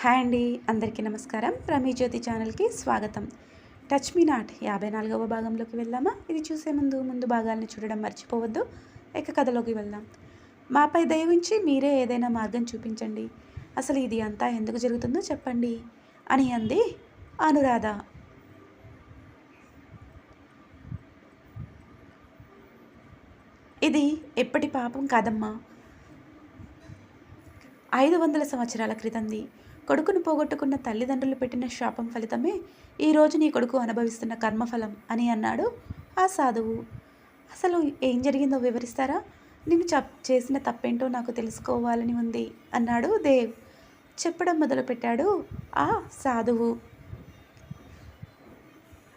Hi అండి అందరికీ నమస్కారం. రమీ జ్యోతి ఛానల్కి స్వాగతం. టచ్ మీ నాట్ యాభై నాలుగవ భాగంలోకి వెళ్దామా? ఇది చూసే ముందు ముందు భాగాలను చూడడం మర్చిపోవద్దు. ఇక కథలోకి వెళ్దాం. మాపై దయ మీరే ఏదైనా మార్గం చూపించండి. అసలు ఇది అంతా ఎందుకు జరుగుతుందో చెప్పండి. అని అంది అనురాధ. ఇది ఎప్పటి పాపం కాదమ్మా. ఐదు వందల సంవత్సరాల క్రితంది. కొడుకును పోగొట్టుకున్న తల్లిదండ్రులు పెట్టిన శాపం ఫలితమే ఈరోజు నీ కొడుకు అనుభవిస్తున్న కర్మఫలం అని అన్నాడు ఆ సాధువు. అసలు ఏం జరిగిందో వివరిస్తారా? నేను చప్ చేసిన తప్పేంటో నాకు తెలుసుకోవాలని ఉంది అన్నాడు దేవ్. చెప్పడం మొదలుపెట్టాడు ఆ సాధువు.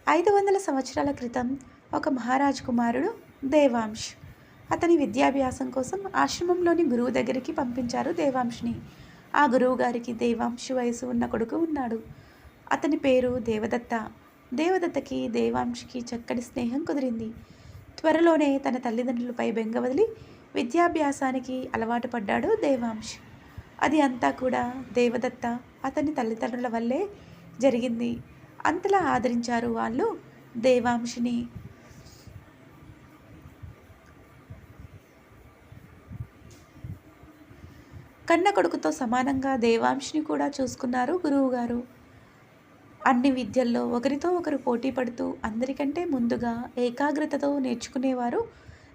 ఐదు వందల సంవత్సరాల క్రితం ఒక మహారాజ్ కుమారుడు దేవాంశ్. అతని విద్యాభ్యాసం కోసం ఆశ్రమంలోని గురువు దగ్గరికి పంపించారు దేవాంష్ని ఆ గురువుగారికి దేవాంశు వయసు ఉన్న కొడుకు ఉన్నాడు. అతని పేరు దేవదత్త. దేవదత్తకి దేవాంశికి చక్కటి స్నేహం కుదిరింది. త్వరలోనే తన తల్లిదండ్రులపై బెంగ వదిలి విద్యాభ్యాసానికి అలవాటు పడ్డాడు దేవాంశ్. అది అంతా కూడా దేవదత్త అతని తల్లిదండ్రుల వల్లే జరిగింది. అంతలా ఆదరించారు వాళ్ళు దేవాంశిని. కన్న కొడుకుతో సమానంగా దేవాంశిని కూడా చూసుకున్నారు గురువుగారు. అన్ని విద్యల్లో ఒకరితో ఒకరు పోటీ పడుతూ అందరికంటే ముందుగా ఏకాగ్రతతో నేర్చుకునేవారు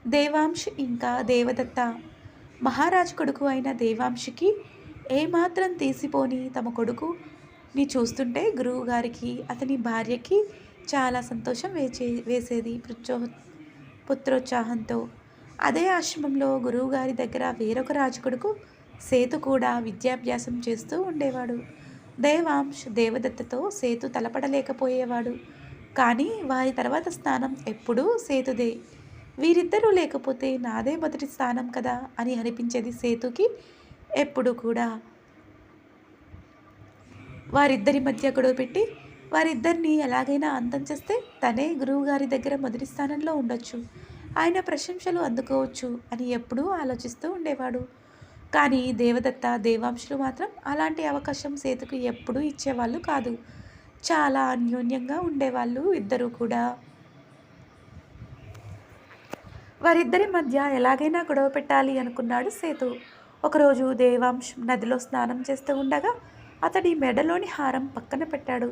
దేవాంశ్ ఇంకా దేవదత్త. మహారాజు కొడుకు అయిన దేవాంశికి ఏమాత్రం తీసిపోని తమ కొడుకుని చూస్తుంటే గురువు గారికి అతని భార్యకి చాలా సంతోషం వేచే వేసేది పుత్రో పుత్రోత్సాహంతో. అదే ఆశ్రమంలో గురువుగారి దగ్గర వేరొక రాజు కొడుకు సేతు కూడా విద్యాభ్యాసం చేస్తూ ఉండేవాడు. దేవాంశ్ దేవదత్తతో సేతు తలపడలేకపోయేవాడు. కానీ వారి తర్వాత స్థానం ఎప్పుడూ సేతుదే. వీరిద్దరూ లేకపోతే నాదే మొదటి స్థానం కదా అని అనిపించేది సేతుకి ఎప్పుడు కూడా. వారిద్దరి మధ్య గొడవ పెట్టి వారిద్దరిని ఎలాగైనా అంతం చేస్తే తనే గురువుగారి దగ్గర మొదటి స్థానంలో ఉండొచ్చు. ఆయన ప్రశంసలు అందుకోవచ్చు అని ఎప్పుడూ ఆలోచిస్తూ ఉండేవాడు. కానీ దేవదత్త దేవాంశులు మాత్రం అలాంటి అవకాశం సేతుకు ఎప్పుడూ ఇచ్చేవాళ్ళు కాదు. చాలా అన్యోన్యంగా ఉండేవాళ్ళు ఇద్దరు కూడా. వారిద్దరి మధ్య ఎలాగైనా గొడవ పెట్టాలి అనుకున్నాడు సేతు. ఒకరోజు దేవాంశ్ నదిలో స్నానం చేస్తూ ఉండగా అతడి మెడలోని హారం పక్కన పెట్టాడు.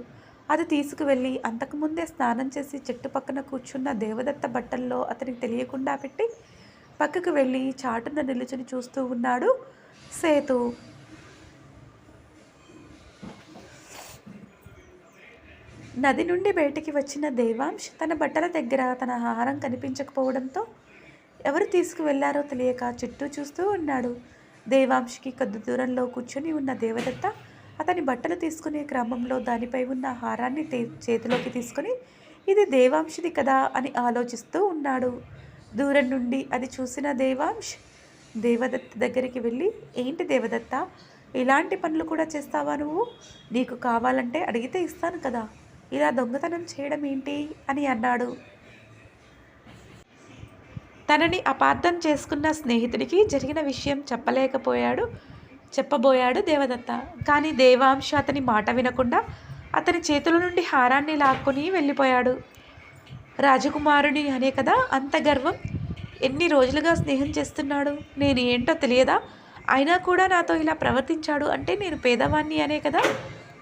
అది తీసుకువెళ్ళి అంతకుముందే స్నానం చేసి చెట్టు పక్కన కూర్చున్న దేవదత్త బట్టల్లో అతనికి తెలియకుండా పెట్టి పక్కకు వెళ్ళి చాటున నిలుచుని చూస్తూ ఉన్నాడు సేతు. నది నుండి బయటికి వచ్చిన దేవాంశ్ తన బట్టల దగ్గర తన ఆహారం కనిపించకపోవడంతో ఎవరు తీసుకువెళ్ళారో తెలియక చుట్టూ చూస్తూ ఉన్నాడు. దేవాంశ్కి కొద్ది దూరంలో కూర్చొని ఉన్న దేవదత్త అతని బట్టలు తీసుకునే క్రమంలో దానిపై ఉన్న హారాన్ని చేతిలోకి తీసుకొని ఇది దేవాంశిది కదా అని ఆలోచిస్తూ ఉన్నాడు. దూరం నుండి అది చూసిన దేవాంశ్ దేవదత్త దగ్గరికి వెళ్ళి ఏంటి దేవదత్త? ఇలాంటి పనులు కూడా చేస్తావా నువ్వు? నీకు కావాలంటే అడిగితే ఇస్తాను కదా. ఇలా దొంగతనం చేయడం ఏంటి? అని అన్నాడు. తనని అపార్థం చేసుకున్న స్నేహితుడికి జరిగిన విషయం చెప్పలేకపోయాడు చెప్పబోయాడు దేవదత్త. కానీ దేవాంశ అతని మాట వినకుండా అతని చేతుల నుండి హారాన్ని లాక్కొని వెళ్ళిపోయాడు. రాజకుమారుని అనే కదా అంత గర్వం? ఎన్ని రోజులుగా స్నేహం చేస్తున్నాడు? నేను ఏంటో తెలియదా? అయినా కూడా నాతో ఇలా ప్రవర్తించాడు అంటే నేను పేదవాణ్ణి అనే కదా?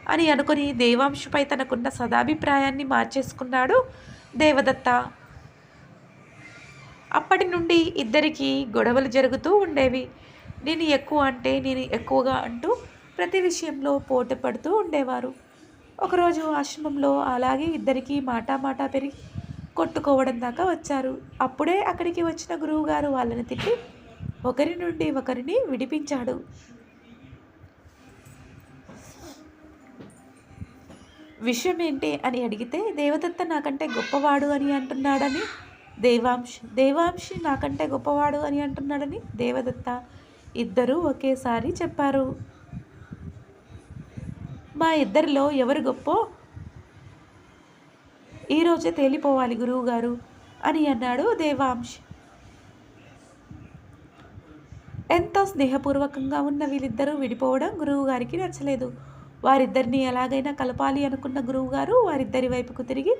అని అనుకుని దేవాంశపై తనకున్న సదాభిప్రాయాన్ని మార్చేసుకున్నాడు దేవదత్త. అప్పటి నుండి ఇద్దరికి గొడవలు జరుగుతూ ఉండేవి. నేను ఎక్కువ అంటే నేను ఎక్కువగా అంటూ ప్రతి విషయంలో పోటీ పడుతూ ఉండేవారు. ఒకరోజు ఆశ్రమంలో అలాగే ఇద్దరికీ మాటా మాటా పెరిగి కొట్టుకోవడం దాకా వచ్చారు. అప్పుడే అక్కడికి వచ్చిన గురువుగారు వాళ్ళని తిట్టి ఒకరి నుండి ఒకరిని విడిపించాడు. విషయం ఏంటి అని అడిగితే దేవదత్త నాకంటే గొప్పవాడు అని అంటున్నాడని దేవాంశ్ దేవాంశి నాకంటే గొప్పవాడు అని అంటున్నాడని దేవదత్త ఇద్దరూ ఒకేసారి చెప్పారు. మా ఇద్దరిలో ఎవరు గొప్పో ఈరోజే తేలిపోవాలి గురువుగారు అని అన్నాడు దేవాంశ్. ఎంతో స్నేహపూర్వకంగా ఉన్న వీళ్ళిద్దరూ విడిపోవడం గురువుగారికి నచ్చలేదు. వారిద్దరిని ఎలాగైనా కలపాలి అనుకున్న గురువుగారు వారిద్దరి వైపుకు తిరిగి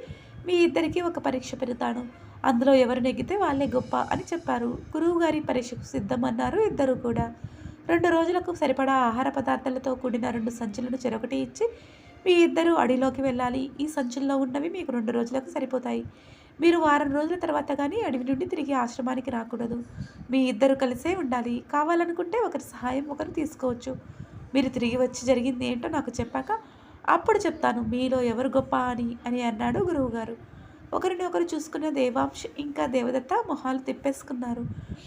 మీ ఇద్దరికి ఒక పరీక్ష పెడతాను. అందులో ఎవరు నెగ్గితే వాళ్ళే గొప్ప అని చెప్పారు. గురువుగారి పరీక్షకు సిద్ధమన్నారు ఇద్దరు కూడా. రెండు రోజులకు సరిపడా ఆహార పదార్థాలతో కూడిన రెండు సంచులను చెరొకటి ఇచ్చి మీ ఇద్దరు అడవిలోకి వెళ్ళాలి. ఈ సంచుల్లో ఉన్నవి మీకు రెండు రోజులకు సరిపోతాయి. మీరు వారం రోజుల తర్వాత కానీ అడవి నుండి తిరిగి ఆశ్రమానికి రాకూడదు. మీ ఇద్దరు కలిసే ఉండాలి. కావాలనుకుంటే ఒకరి సహాయం ఒకరు తీసుకోవచ్చు. మీరు తిరిగి వచ్చి జరిగింది ఏంటో నాకు చెప్పాక అప్పుడు చెప్తాను. మీలో ఎవరు గొప్ప అని అని అన్నాడు గురువుగారు. ఒకరిని ఒకరు చూసుకున్న దేవాంశ్ ఇంకా దేవదత్త మొహాలు తిప్పేసుకున్నారు.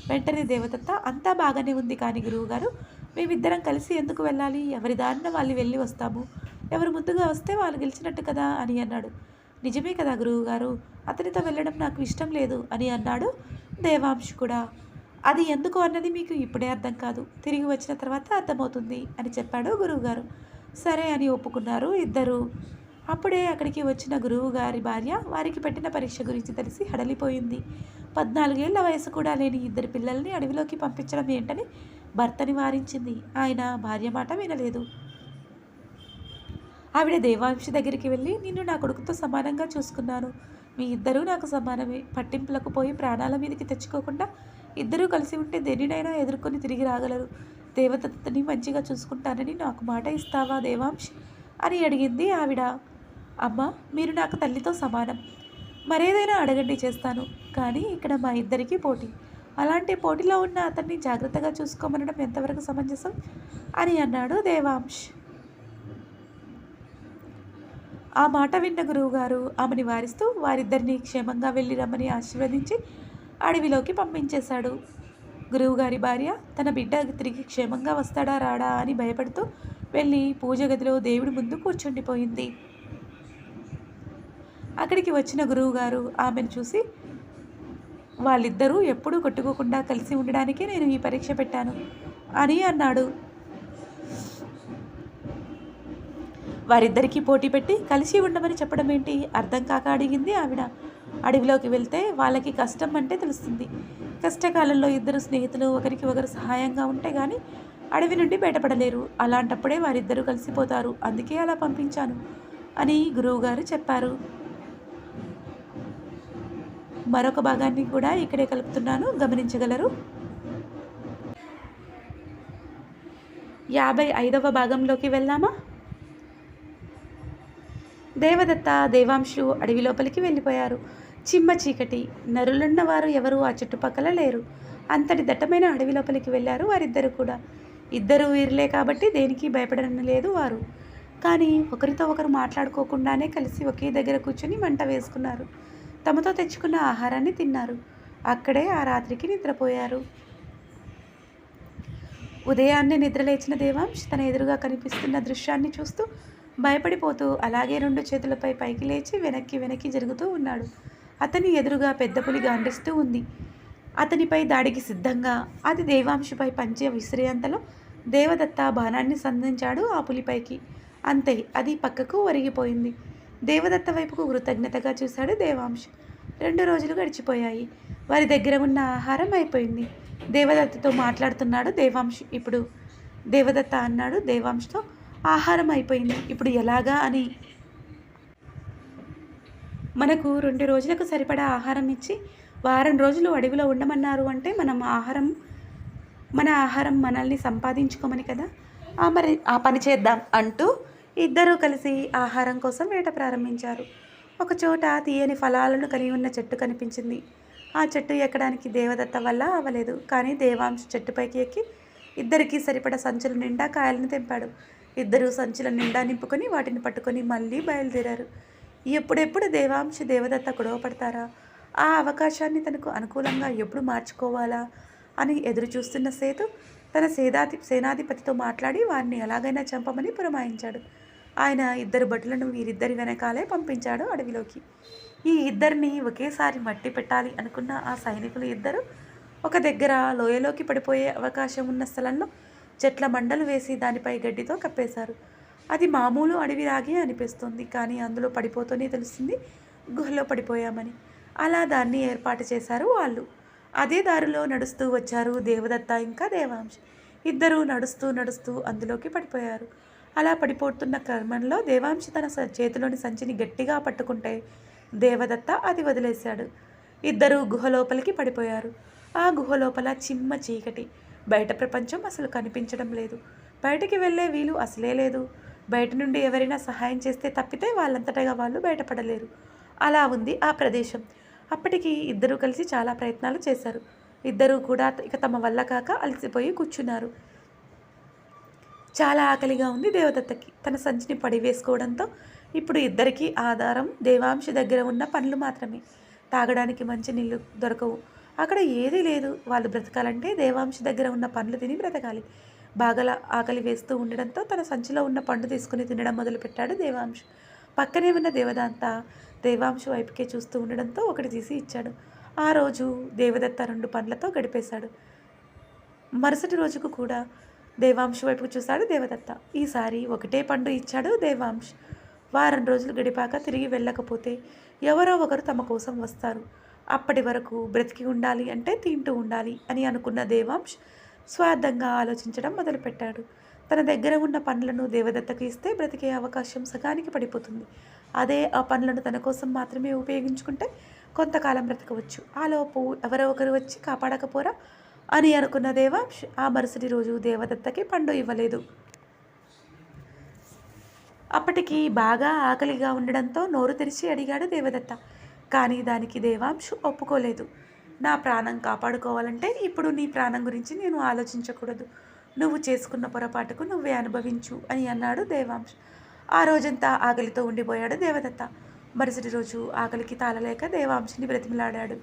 వెంటనే దేవదత్త అంతా బాగానే ఉంది కానీ గురువుగారు మేమిద్దరం కలిసి ఎందుకు వెళ్ళాలి? ఎవరి దారిన వాళ్ళు వెళ్ళి వస్తాము. ఎవరు ముందుగా వస్తే వాళ్ళు గెలిచినట్టు కదా అని అన్నాడు. నిజమే కదా గురువుగారు అతనితో వెళ్ళడం నాకు ఇష్టం లేదు అని అన్నాడు దేవాంశ్ కూడా. అది ఎందుకు అన్నది మీకు ఇప్పుడే అర్థం కాదు. తిరిగి వచ్చిన తర్వాత అర్థమవుతుంది అని చెప్పాడు గురువుగారు. సరే అని ఒప్పుకున్నారు ఇద్దరు. అప్పుడే అక్కడికి వచ్చిన గురువు గారి భార్య వారికి పెట్టిన పరీక్ష గురించి తెలిసి హడలిపోయింది. పద్నాలుగేళ్ళ వయసు కూడా లేని ఇద్దరు పిల్లల్ని అడవిలోకి పంపించడం ఏంటని భర్తని వారించింది. ఆయన భార్య మాట వినలేదు. ఆవిడ దేవాంశి దగ్గరికి వెళ్ళి నిన్ను నా కొడుకుతో సమానంగా చూసుకున్నాను. మీ ఇద్దరూ నాకు సమానమే. పట్టింపులకు పోయి ప్రాణాల మీదకి తెచ్చుకోకుండా ఇద్దరూ కలిసి ఉంటే దేనినైనా ఎదుర్కొని తిరిగి రాగలరు. దేవదత్తని మంచిగా చూసుకుంటానని నాకు మాట ఇస్తావా దేవాంశ్? అని అడిగింది ఆవిడ. అమ్మ మీరు నాకు తల్లితో సమానం. మరేదైనా అడగండి చేస్తాను. కానీ ఇక్కడ మా ఇద్దరికీ పోటీ. అలాంటి పోటీలో ఉన్న అతన్ని జాగ్రత్తగా చూసుకోమనడం ఎంతవరకు సమంజసం? అని అన్నాడు దేవాంశ్. ఆ మాట విన్న గురువుగారు ఆమెని వారిస్తూ వారిద్దరిని క్షేమంగా వెళ్ళి రమ్మని ఆశీర్వదించి అడవిలోకి పంపించేశాడు. గురువుగారి భార్య తన బిడ్డ తిరిగి క్షేమంగా వస్తాడా రాడా అని భయపడుతూ వెళ్ళి పూజ గదిలో దేవుడి ముందు కూర్చుండిపోయింది. అక్కడికి వచ్చిన గురువుగారు ఆమెను చూసి వాళ్ళిద్దరూ ఎప్పుడూ కొట్టుకోకుండా కలిసి ఉండడానికే నేను ఈ పరీక్ష పెట్టాను అని అన్నాడు. వారిద్దరికీ పోటీ పెట్టి కలిసి ఉండమని చెప్పడం ఏంటి? అర్థం కాక అడిగింది ఆవిడ. అడవిలోకి వెళ్తే వాళ్ళకి కష్టం అంటే తెలుస్తుంది. కష్టకాలంలో ఇద్దరు స్నేహితులు ఒకరికి ఒకరు సహాయంగా ఉంటే కానీ అడవి నుండి బయటపడలేరు. అలాంటప్పుడే వారిద్దరూ కలిసిపోతారు. అందుకే అలా పంపించాను అని గురువుగారు చెప్పారు. మరొక భాగాన్ని కూడా ఇక్కడే కలుపుతున్నాను. గమనించగలరు? యాభై ఐదవ భాగంలోకి వెళ్దామా? దేవదత్త దేవాంశు అడవి లోపలికి వెళ్ళిపోయారు. చిమ్మ చీకటి నరులున్న వారు ఎవరు ఆ చుట్టుపక్కల లేరు. అంతటి దట్టమైన అడవి లోపలికి వెళ్ళారు వారిద్దరు కూడా. ఇద్దరు వీరులే కాబట్టి దేనికి భయపడడం లేదు వారు. కానీ ఒకరితో ఒకరు మాట్లాడుకోకుండానే కలిసి ఒకే దగ్గర కూర్చొని మంట వేసుకున్నారు. తమతో తెచ్చుకున్న ఆహారాన్ని తిన్నారు. అక్కడే ఆ రాత్రికి నిద్రపోయారు. ఉదయాన్నే నిద్రలేచిన దేవాంశ్ తన ఎదురుగా కనిపిస్తున్న దృశ్యాన్ని చూస్తూ భయపడిపోతూ అలాగే రెండు చేతులపై పైకి లేచి వెనక్కి వెనక్కి జరుగుతూ ఉన్నాడు. అతని ఎదురుగా పెద్ద పులి గాండిస్తూ ఉంది. అతనిపై దాడికి సిద్ధంగా అది దేవాంశుపై పంచే విసిరేంతలో దేవదత్త బాణాన్ని సంధించాడు ఆ పులిపైకి. అంతే అది పక్కకు ఒరిగిపోయింది. దేవదత్త వైపుకు కృతజ్ఞతగా చూశాడు దేవాంశ్. రెండు రోజులు గడిచిపోయాయి. వారి దగ్గర ఉన్న ఆహారం అయిపోయింది. దేవదత్తతో మాట్లాడుతున్నాడు దేవాంశ్. ఇప్పుడు దేవదత్త అన్నాడు దేవాంశ్తో ఆహారం అయిపోయింది. ఇప్పుడు ఎలాగా అని. మనకు రెండు రోజులకు సరిపడా ఆహారం ఇచ్చి వారం రోజులు అడవిలో ఉండమన్నారు అంటే మనం ఆహారం మన ఆహారం మనల్ని సంపాదించుకోమని కదా. ఆ మరి ఆ పని చేద్దాం అంటూ ఇద్దరూ కలిసి ఆహారం కోసం వేట ప్రారంభించారు. ఒక చోట తీయని ఫలాలను కలిగి ఉన్న చెట్టు కనిపించింది. ఆ చెట్టు ఎక్కడానికి దేవదత్త వల్ల అవ్వలేదు. కానీ దేవాంశ చెట్టుపైకి ఎక్కి ఇద్దరికీ సరిపడ సంచులు నిండా కాయలను తెంపాడు. ఇద్దరు సంచుల నిండా నింపుకొని వాటిని పట్టుకొని మళ్ళీ బయలుదేరారు. ఎప్పుడెప్పుడు దేవాంశ దేవదత్త గొడవ పడతారా? ఆ అవకాశాన్ని తనకు అనుకూలంగా ఎప్పుడు మార్చుకోవాలా? అని ఎదురు చూస్తున్న సేతు తన సేనాధి సేనాధిపతితో మాట్లాడి వారిని ఎలాగైనా చంపమని పురమాయించాడు. ఆయన ఇద్దరు భటులను వీరిద్దరి వెనకాలే పంపించాడు అడవిలోకి. ఈ ఇద్దరిని ఒకేసారి మట్టి పెట్టాలి అనుకున్న ఆ సైనికులు ఇద్దరు ఒక దగ్గర లోయలోకి పడిపోయే అవకాశం ఉన్న స్థలంలో చెట్ల మండలు వేసి దానిపై గడ్డితో కప్పేశారు. అది మామూలు అడవి రాగే అనిపిస్తుంది కానీ అందులో పడిపోతూనే తెలుస్తుంది గుహలో పడిపోయామని. అలా దాన్ని ఏర్పాటు చేశారు వాళ్ళు. అదే దారిలో నడుస్తూ వచ్చారు దేవదత్త ఇంకా దేవాంశ్. ఇద్దరూ నడుస్తూ నడుస్తూ అందులోకి పడిపోయారు. అలా పడిపోతున్న క్రమంలో దేవాంశి తన స- చేతిలోని సంచిని గట్టిగా పట్టుకుంటే దేవదత్త అది వదిలేశాడు. ఇద్దరూ గుహ లోపలికి పడిపోయారు. ఆ గుహ లోపల చిమ్మ చీకటి. బయట ప్రపంచం అసలు కనిపించడం లేదు. బయటికి వెళ్ళే వీలు అసలే లేదు. బయట నుండి ఎవరైనా సహాయం చేస్తే తప్పితే వాళ్ళంతటగా వాళ్ళు బయటపడలేరు. అలా ఉంది ఆ ప్రదేశం. అప్పటికి ఇద్దరూ కలిసి చాలా ప్రయత్నాలు చేశారు. ఇద్దరూ కూడా ఇక తమ వల్ల కాక అలసిపోయి కూర్చున్నారు. చాలా ఆకలిగా ఉంది దేవదత్తకి. తన సంచిని పడివేసుకోవడంతో ఇప్పుడు ఇద్దరికీ ఆధారం దేవాంశ దగ్గర ఉన్న పనులు మాత్రమే. తాగడానికి మంచి నీళ్ళు దొరకవు. అక్కడ ఏదీ లేదు. వాళ్ళు బ్రతకాలంటే దేవాంశి దగ్గర ఉన్న పండ్లు తిని బ్రతకాలి. బాగా ఆకలి వేస్తూ ఉండడంతో తన సంచిలో ఉన్న పండు తీసుకుని తినడం మొదలుపెట్టాడు దేవాంశ్. పక్కనే ఉన్న దేవదంత దేవాంశ వైపుకే చూస్తూ ఉండడంతో ఒకటి తీసి ఇచ్చాడు. ఆ రోజు దేవదత్త రెండు పండ్లతో గడిపేశాడు. మరుసటి రోజుకు కూడా దేవాంశు వైపుకు చూశాడు దేవదత్త. ఈసారి ఒకటే పండు ఇచ్చాడు దేవాంశ్. వారం రోజులు గడిపాక తిరిగి వెళ్ళకపోతే ఎవరో ఒకరు తమ కోసం వస్తారు. అప్పటి వరకు బ్రతికి ఉండాలి అంటే తింటూ ఉండాలి అని అనుకున్న దేవాంశ్ స్వార్థంగా ఆలోచించడం మొదలుపెట్టాడు. తన దగ్గర ఉన్న పండ్లను దేవదత్తకు ఇస్తే బ్రతికే అవకాశం సగానికి పడిపోతుంది. అదే ఆ పండ్లను తన కోసం మాత్రమే ఉపయోగించుకుంటే కొంతకాలం బ్రతకవచ్చు. ఆలోపు ఎవరో ఒకరు వచ్చి కాపాడకపోరా అని అనుకున్న దేవాంశ్ ఆ మరుసటి రోజు దేవదత్తకి పండు ఇవ్వలేదు. అప్పటికి బాగా ఆకలిగా ఉండడంతో నోరు తెరిచి అడిగాడు దేవదత్త. కానీ దానికి దేవాంశు ఒప్పుకోలేదు. నా ప్రాణం కాపాడుకోవాలంటే ఇప్పుడు నీ ప్రాణం గురించి నేను ఆలోచించకూడదు. నువ్వు చేసుకున్న పొరపాటుకు నువ్వే అనుభవించు అని అన్నాడు దేవాంశ్. ఆ రోజంతా ఆకలితో ఉండిపోయాడు దేవదత్త. మరుసటి రోజు ఆకలికి తాళలేక దేవాంశుని బ్రతిమలాడాడు.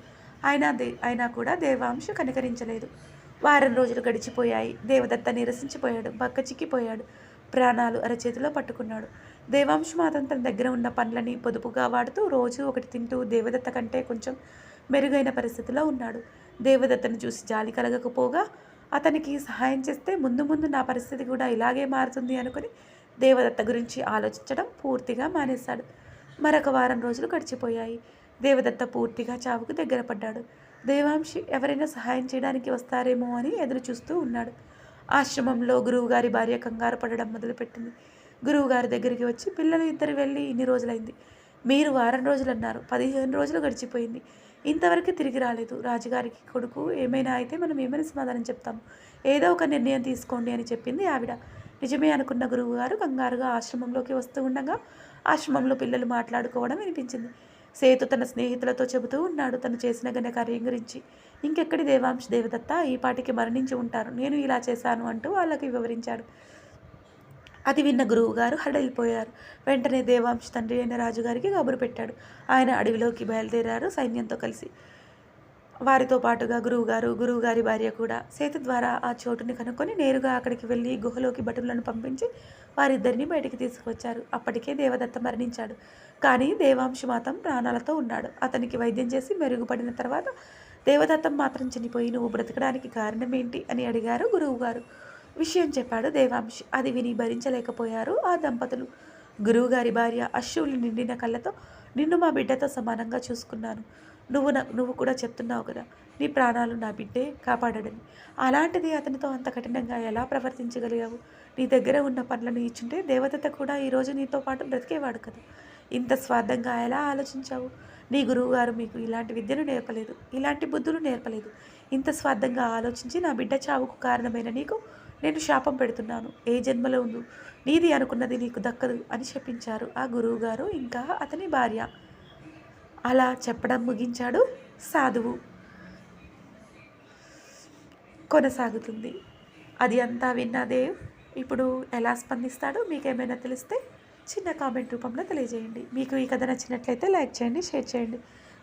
అయినా దే అయినా కూడా దేవాంశ కనికరించలేదు. వారం రోజులు గడిచిపోయాయి. దేవదత్త నిరసించిపోయాడు. బక్క చిక్కిపోయాడు. ప్రాణాలు అరచేతిలో పట్టుకున్నాడు. దేవాంశ్ మాత్రం తన దగ్గర ఉన్న పండ్లని పొదుపుగా వాడుతూ రోజు ఒకటి తింటూ దేవదత్త కంటే కొంచెం మెరుగైన పరిస్థితిలో ఉన్నాడు. దేవదత్తను చూసి జాలి కలగకపోగా అతనికి సహాయం చేస్తే ముందు ముందు నా పరిస్థితి కూడా ఇలాగే మారుతుంది అనుకుని దేవదత్త గురించి ఆలోచించడం పూర్తిగా మానేశాడు. మరొక వారం రోజులు గడిచిపోయాయి. దేవదత్త పూర్తిగా చావుకు దగ్గర పడ్డాడు. దేవాంశి ఎవరైనా సహాయం చేయడానికి వస్తారేమో అని ఎదురు చూస్తూ ఉన్నాడు. ఆశ్రమంలో గురువుగారి భార్య కంగారు పడడం మొదలుపెట్టింది. గురువుగారి దగ్గరికి వచ్చి పిల్లలు ఇద్దరు వెళ్ళి ఇన్ని రోజులైంది. మీరు వారం రోజులు అన్నారు పదిహేను రోజులు గడిచిపోయింది. ఇంతవరకు తిరిగి రాలేదు. రాజుగారికి కొడుకు ఏమైనా అయితే మనం ఏమైనా సమాధానం చెప్తాం ఏదో ఒక నిర్ణయం తీసుకోండి అని చెప్పింది ఆవిడ. నిజమే అనుకున్న గురువుగారు కంగారుగా ఆశ్రమంలోకి వస్తూ ఉండగా ఆశ్రమంలో పిల్లలు మాట్లాడుకోవడం వినిపించింది. సేతు తన స్నేహితులతో చెబుతూ ఉన్నాడు తను చేసిన ఘన కార్యం గురించి. ఇంకెక్కడి దేవాంశ దేవదత్త ఈ పాటికి మరణించి ఉంటారు. నేను ఇలా చేశాను అంటూ వాళ్ళకి వివరించాడు. అది విన్న గురువుగారు హడలిపోయారు. వెంటనే దేవాంశ తండ్రి అయిన రాజుగారికి కబురు పెట్టాడు. ఆయన అడవిలోకి బయలుదేరారు సైన్యంతో కలిసి. వారితో పాటుగా గురువుగారు గురువుగారి భార్య కూడా సేతు ద్వారా ఆ చోటుని కనుక్కొని నేరుగా అక్కడికి వెళ్ళి గుహలోకి భటులను పంపించి వారిద్దరిని బయటికి తీసుకువచ్చారు. అప్పటికే దేవదత్త మరణించాడు. కానీ దేవాంశ మాత్రం ప్రాణాలతో ఉన్నాడు. అతనికి వైద్యం చేసి మెరుగుపడిన తర్వాత దేవదత్తం మాత్రం చనిపోయి నువ్వు బ్రతకడానికి కారణం ఏంటి అని అడిగారు గురువుగారు. విషయం చెప్పాడు దేవాంశ్. అది విని భరించలేకపోయారు ఆ దంపతులు. గురువుగారి భార్య అశువులు నిండిన కళ్ళతో నిన్ను మా బిడ్డతో సమానంగా చూసుకున్నాను. నువ్వు నా నువ్వు కూడా చెప్తున్నావు కదా నీ ప్రాణాలు నా బిడ్డే కాపాడడని. అలాంటిది అతనితో అంత కఠినంగా ఎలా ప్రవర్తించగలిగావు? నీ దగ్గర ఉన్న పనులను ఇచ్చుంటే దేవదత్త కూడా ఈరోజు నీతో పాటు బ్రతికేవాడు కదా. ఇంత స్వార్థంగా ఎలా ఆలోచించావు? నీ గురువుగారు మీకు ఇలాంటి విద్యను నేర్పలేదు ఇలాంటి బుద్ధులు నేర్పలేదు. ఇంత స్వార్థంగా ఆలోచించి నా బిడ్డ చావుకు కారణమైన నీకు నేను శాపం పెడుతున్నాను. ఏ జన్మలో ఉందో నీది అనుకున్నది నీకు దక్కదు అని చెప్పించారు ఆ గురువుగారు ఇంకా అతని భార్య. అలా చెప్పడం ముగించాడు సాధువు. కొనసాగుతుంది. అది అంతా విన్నదే ఇప్పుడు ఎలా స్పందిస్తాడో మీకేమైనా తెలిస్తే చిన్న కామెంట్ రూపంలో తెలియజేయండి. మీకు ఈ కథ నచ్చినట్లయితే లైక్ చేయండి షేర్ చేయండి.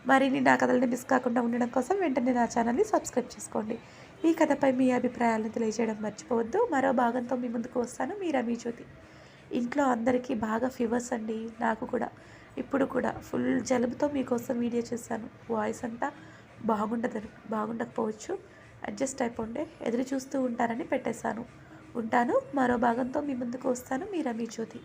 మరిన్ని నా కథలని మిస్ కాకుండా ఉండడం కోసం వెంటనే నా ఛానల్ని సబ్స్క్రైబ్ చేసుకోండి. ఈ కథపై మీ అభిప్రాయాలను తెలియజేయడం మర్చిపోవద్దు. మరో భాగంతో మీ ముందుకు వస్తాను. మీ రమీ జ్యోతి. ఇంట్లో అందరికీ బాగా ఫీవర్స్ అండి. నాకు కూడా. ఇప్పుడు కూడా. ఫుల్ జలుబుతో మీకోసం వీడియో చేశాను. వాయిస్ అంతా బాగుండదని బాగుండకపోవచ్చు. అడ్జస్ట్ అయిపోండే. ఎదురు చూస్తూ ఉంటారని పెట్టేశాను. ఉంటాను. మరో భాగంతో మీ ముందుకు వస్తాను. మీ రమీ జ్యోతి.